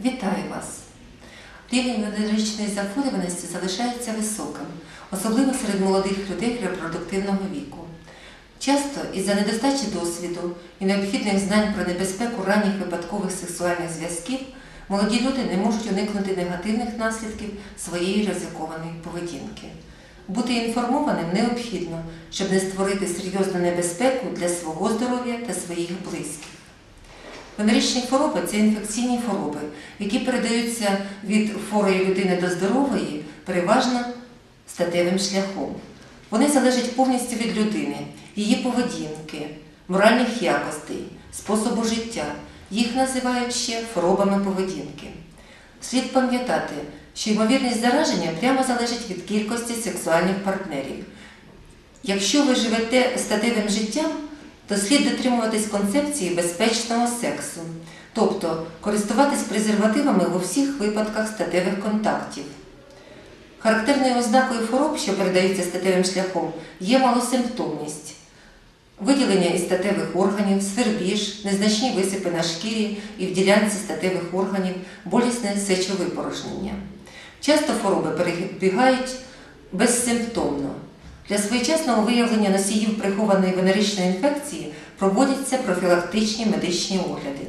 Вітаю вас! Рівень венеричної захворюваності залишається високим, особливо серед молодих людей репродуктивного віку. Часто із-за недостачі досвіду і необхідних знань про небезпеку ранніх випадкових сексуальних зв'язків молоді люди не можуть уникнути негативних наслідків своєї ризикованої поведінки. Бути інформованим необхідно, щоб не створити серйозну небезпеку для свого здоров'я та своїх близьких. Венеричні хвороби це інфекційні хвороби, які передаються від хворої людини до здорової переважно статевим шляхом. Вони залежать повністю від людини, її поведінки, моральних якостей, способу життя. Їх називають ще хворобами поведінки. Слід пам'ятати, що ймовірність зараження прямо залежить від кількості сексуальних партнерів. Якщо ви живете статевим життям, то слід дотримуватись концепції безпечного сексу, тобто користуватись презервативами у всіх випадках статевих контактів. Характерною ознакою хвороб, що передаються статевим шляхом, є малосимптомність, виділення із статевих органів, свербіж, незначні висипи на шкірі і в ділянці статевих органів, болісне сечовипорожнення. Часто хвороби перебігають безсимптомно. Для своєчасного виявлення носіїв прихованої венеричної інфекції проводяться профілактичні медичні огляди.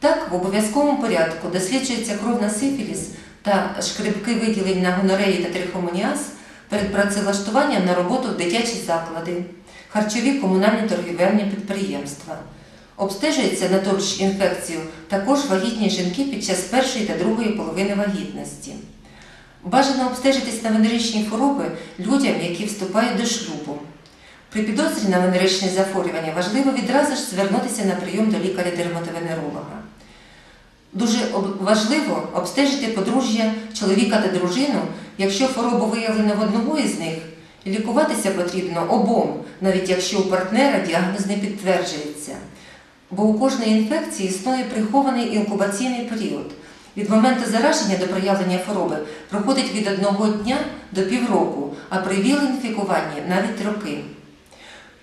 Так, в обов'язковому порядку досліджується кров на сифіліс та шкребки виділень на гонореї та трихомоніаз перед працевлаштуванням на роботу в дитячі заклади, харчові комунальні торгівельні підприємства. Обстежується на інфекцію також вагітні жінки під час першої та другої половини вагітності. Бажано обстежитись на венеричні хвороби людям, які вступають до шлюбу. При підозрі на венеричне захворювання важливо відразу ж звернутися на прийом до лікаря-дерматовенеролога. Дуже важливо обстежити подружжя чоловіка та дружину, якщо хворобу виявлено в одного із них, лікуватися потрібно обом, навіть якщо у партнера діагноз не підтверджується. Бо у кожної інфекції існує прихований інкубаційний період. Від моменту зараження до проявлення хвороби проходить від одного дня до півроку, а при віл-інфікуванні навіть роки.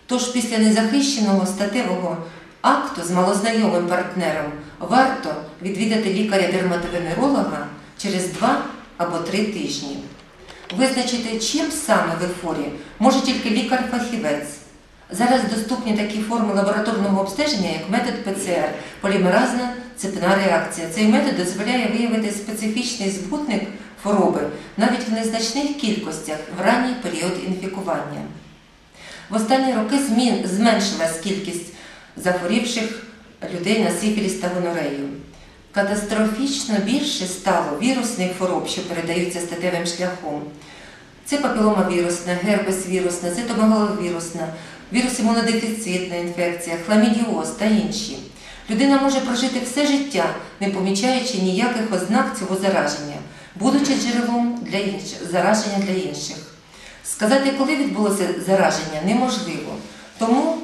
Тож після незахищеного статевого акту з малознайомим партнером варто відвідати лікаря-дерматовенеролога через 2 або 3 тижні. Визначити, чим саме ви хворі, може тільки лікар-фахівець. Зараз доступні такі форми лабораторного обстеження, як метод ПЦР, полімеразна цепна реакція. Цей метод дозволяє виявити специфічний збутник хвороби навіть в незначних кількостях в ранній період інфікування. В останні роки зменшилась кількість захворівших людей на сифіліс та гонорею. Катастрофічно більше стало вірусних хвороб, що передаються статевим шляхом. Це папіломавірусна, герпес-вірусна, цитомегаловірусна, вірус імунодефіцитна інфекція, хламідіоз та інші. Людина може прожити все життя, не помічаючи ніяких ознак цього зараження, будучи джерелом для інших, зараження для інших. Сказати, коли відбулося зараження, неможливо. Тому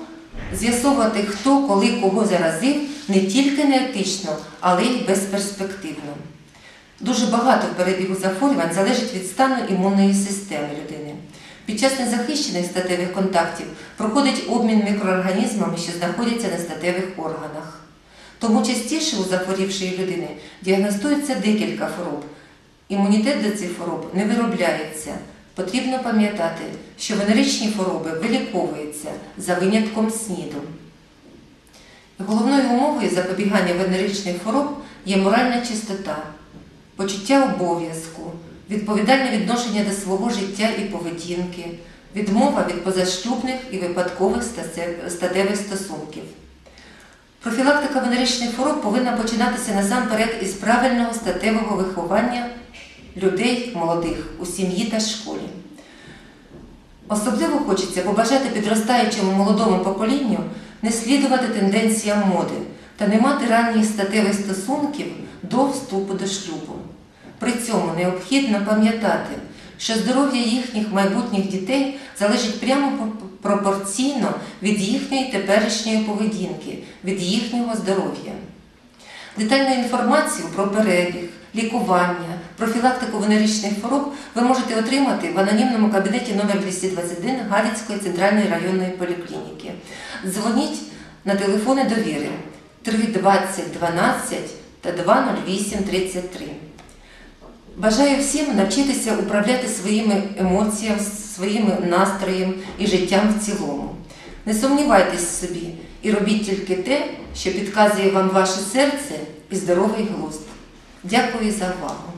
з'ясовувати, хто коли кого заразив, не тільки неетично, але й безперспективно. Дуже багато перебігу захворювань залежить від стану імунної системи людини. Під час незахищених статевих контактів проходить обмін мікроорганізмами, що знаходяться на статевих органах. Тому частіше у захворівшої людини діагностується декілька хвороб. Імунітет до цих хвороб не виробляється. Потрібно пам'ятати, що венеричні хвороби виліковуються за винятком СНІДу. Головною умовою запобігання венеричних хвороб є моральна чистота, почуття обов'язку, відповідальне відношення до свого життя і поведінки, відмова від позашлюбних і випадкових статевих стосунків. Профілактика венеричних хвороб повинна починатися насамперед із правильного статевого виховання людей молодих у сім'ї та школі. Особливо хочеться побажати підростаючому молодому поколінню не слідувати тенденціям моди та не мати ранніх статевих стосунків до вступу до шлюбу. При цьому необхідно пам'ятати, що здоров'я їхніх майбутніх дітей залежить прямо пропорційно від їхньої теперішньої поведінки, від їхнього здоров'я. Детальну інформацію про перебіг, лікування, профілактику венеричних хвороб ви можете отримати в анонімному кабінеті номер 221 Галицької центральної районної поліклініки. Дзвоніть на телефони довіри 320 12 та 20833. Бажаю всім навчитися управляти своїми емоціями, своїм настроєм і життям в цілому. Не сумнівайтесь в собі і робіть тільки те, що підказує вам ваше серце і здоровий глузд. Дякую за увагу.